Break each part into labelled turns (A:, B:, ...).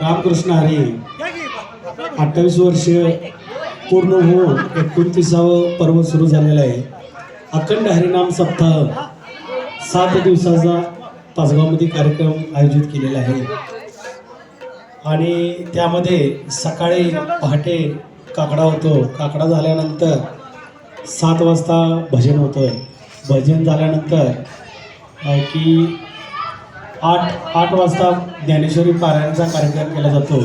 A: रामकृष्ण हरी. अठ्ठावीस वर्ष पूर्ण होऊन एकोणतीसावं पर्व सुरू झालेलं आहे. अखंड हरिनाम सप्ताह सात दिवसाचा पाचगावमध्ये कार्यक्रम आयोजित केलेला आहे. आणि त्यामध्ये सकाळी पहाटे काकडा होतो. काकडा झाल्यानंतर सात वाजता भजन होतं भजन झाल्यानंतर की आठ आठ वाजता ज्ञानेश्वरी पारायणाचा कार्यक्रम केला जातो.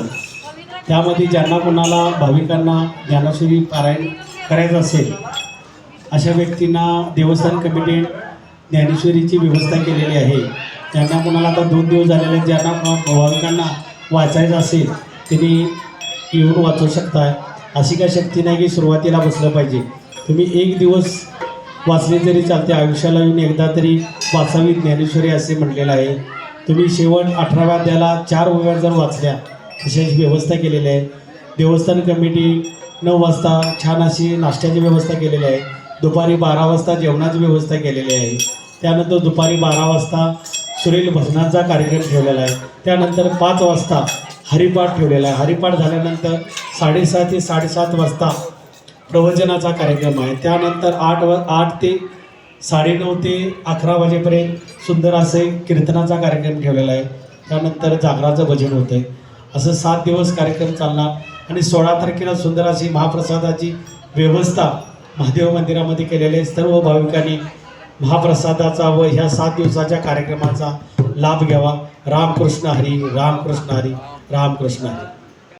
A: त्यामध्ये ज्यांना कोणाला भाविकांना ज्ञानेश्वरी पारायण करायचं असेल अशा व्यक्तींना देवस्थान कमिटी ज्ञानेश्वरीची व्यवस्था केलेली आहे. ज्यांना कोणाला आता दोन दिवस झालेले आहेत, ज्यांना भाविकांना वाचायचं असेल त्यांनी येऊन वाचू शकता. अशी काय शक्ती नाही की सुरुवातीला बसलं पाहिजे. तुम्ही एक दिवस वाचले तरी चालते आयुष्याला येऊन एकदा तरी वाचावी ज्ञानेश्वरी असे म्हटलेलं आहे. तुम्ही शेवट अठराव्या त्याला चार ओव्या जर वाचल्या तशाची व्यवस्था केलेली आहे. देवस्थान कमिटी नऊ वाजता छान अशी नाश्त्याची व्यवस्था केलेली आहे. दुपारी बारा वाजता जेवणाची व्यवस्था केलेली आहे. त्यानंतर दुपारी बारा वाजता सुरेल भजनाचा कार्यक्रम ठेवलेला आहे. त्यानंतर पाच वाजता हरिपाठ ठेवलेला आहे. हरिपाठ झाल्यानंतर साडेसहा ते साडेसात वाजता प्रवचनाचा कार्यक्रम आहे. त्यानंतर आठ व आठ ते साडेनऊ ते अकरा वाजेपर्यंत सुंदर असे कीर्तनाचा कार्यक्रम ठेवलेला आहे. त्यानंतर जागराचं भजन होतं आहे असं सात दिवस कार्यक्रम चालणार आणि सोळा तारखेला सुंदर अशी महाप्रसादाची व्यवस्था महादेव मंदिरामध्ये केलेली आहे. सर्व भाविकांनी महाप्रसादाचा व ह्या सात दिवसाच्या कार्यक्रमाचा लाभ घ्यावा. रामकृष्ण हरी रामकृष्ण हरी रामकृष्ण हरी.